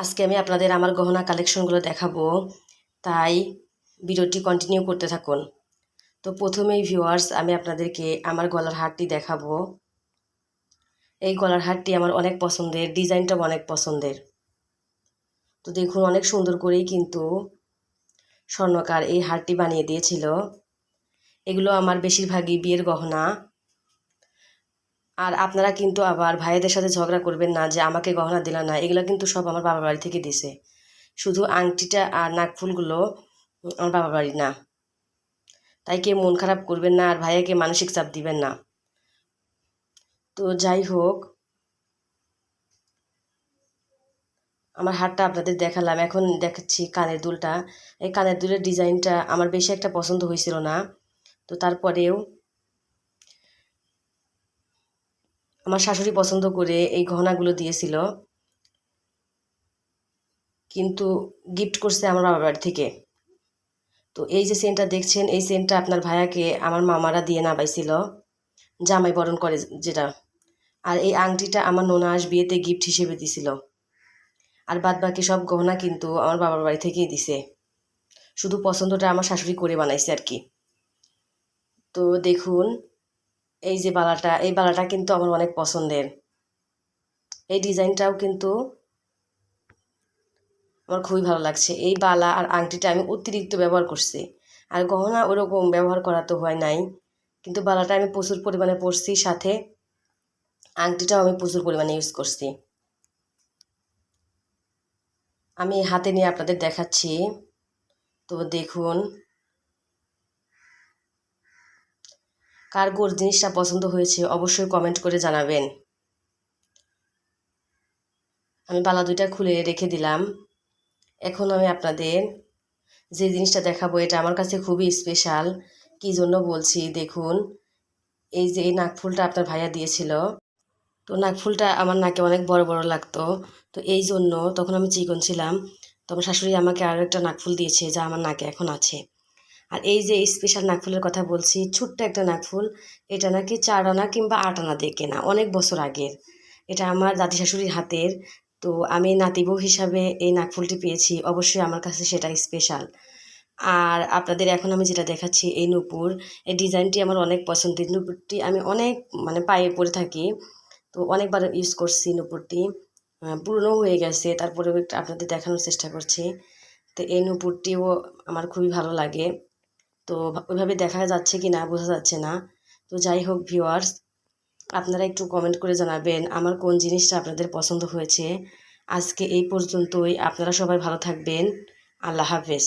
আজকে আমি আপনাদের আমার গহনা কালেকশনগুলো দেখাবো। তাই ভিডিওটি কন্টিনিউ করতে থাকুন। তো প্রথমেই ভিউয়ার্স আমি আপনাদেরকে আমার গলার হারটি দেখাবো। এই গলার হারটি আমার অনেক পছন্দের, ডিজাইনটাও অনেক পছন্দের। তো দেখুন, অনেক সুন্দর করেই কিন্তু স্বর্ণকার এই হারটি বানিয়ে দিয়েছিল। এগুলো আমার বেশিরভাগই বিয়ের গহনা। আর আপনারা কিন্তু আবার ভাইয়াদের সাথে ঝগড়া করবেন না যে আমাকে গহনা দিল না, এগুলো কিন্তু সব আমার বাবার বাড়ি থেকে দিছে। শুধু আংটিটা আর নাকফুলগুলো আমার বাবার বাড়ি না। তাই কে মন খারাপ করবেন না আর ভাইয়াকে মানসিক চাপ দিবেন না। তো যাই হোক, আমার হারটা আপনাদের দেখালাম। এখন দেখাচ্ছি কানের দুলটা। এই কানের দুলের ডিজাইনটা আমার বেশি একটা পছন্দ হয়েছিল না। তো তারপরেও আমার শাশুড়ি পছন্দ করে এই গহনাগুলো দিয়েছিল। কিন্তু গিফট করছে আমার বাবার বাড়ি থেকে। তো এই যে সেন্টটা দেখছেন, এই সেন্টটা আপনার ভাইয়াকে আমার মামারা দিয়ে নামাইছিল, জামাই বরণ করে যেটা। আর এই আংটিটা আমার নোনাস বিয়েতে গিফট হিসেবে দিছিল। আর বাদ বাকি সব গহনা কিন্তু আমার বাবার বাড়ি থেকেই দিছে। শুধু পছন্দটা আমার শাশুড়ি করে বানাইছে আর কি। তো দেখুন এই যে বালাটা, এই বালাটা কিন্তু আমার অনেক পছন্দের। এই ডিজাইনটাও কিন্তু আমার খুবই ভালো লাগছে। এই বালা আর আংটিটা আমি অতিরিক্ত ব্যবহার করছি। আর গহনা ওরকম ব্যবহার করা তো হয় নাই। কিন্তু বালাটা আমি প্রচুর পরিমাণে পরছি, সাথে আংটিটাও আমি প্রচুর পরিমাণে ইউজ করছি। আমি হাতে নিয়ে আপনাদের দেখাচ্ছি। তো দেখুন কার গোর জিনিসটা পছন্দ হয়েছে অবশ্যই কমেন্ট করে জানাবেন। আমি বালা দুইটা খুলে রেখে দিলাম। এখন আমি আপনাদের যে জিনিসটা দেখাবো, এটা আমার কাছে খুবই স্পেশাল কি জন্য বলছি, দেখুন, এই যে এই নাকফুলটা আপনার ভাইয়া দিয়েছিল, তো নাকফুলটা আমার নাকে অনেক বড় বড় লাগতো, তো এই জন্য তখন আমি চিকন ছিলাম। তো আমার শাশুড়ি আমাকে আরও একটা নাকফুল দিয়েছে যা আমার নাকে এখন আছে। আর এই যে স্পেশাল নাকফুলের কথা বলছি, ছোট্ট একটা নাকফুল, এটা নাকি চার আনা কিংবা আট আনা দিয়ে কেনা, অনেক বছর আগের। এটা আমার দাদি শাশুড়ির হাতের, তো আমি নাতিবউ হিসাবে এই নাকফুলটি পেয়েছি, অবশ্যই আমার কাছে সেটা স্পেশাল আর আপনাদের এখন আমি যেটা দেখাচ্ছি, এই নূপুর, এই ডিজাইনটি আমার অনেক পছন্দের। নূপুরটি আমি অনেক মানে পায়ে পরে থাকি, তো অনেকবার ইউজ করছি নূপুরটি। পুরনো হয়ে গেছে, তারপরেও একটু আপনাদের দেখানোর চেষ্টা করছি। তো এই নূপুরটিও আমার খুবই ভালো লাগে। তো ওইভাবে দেখা যাচ্ছে কি না বোঝা যাচ্ছে না। তো যাই হোক ভিউয়ার্স আপনারা একটু কমেন্ট করে জানাবেন আমার কোন জিনিসটা আপনাদের পছন্দ হয়েছে। আজকে এই পর্যন্তই, আপনারা সবাই ভালো থাকবেন। আল্লাহ হাফেজ।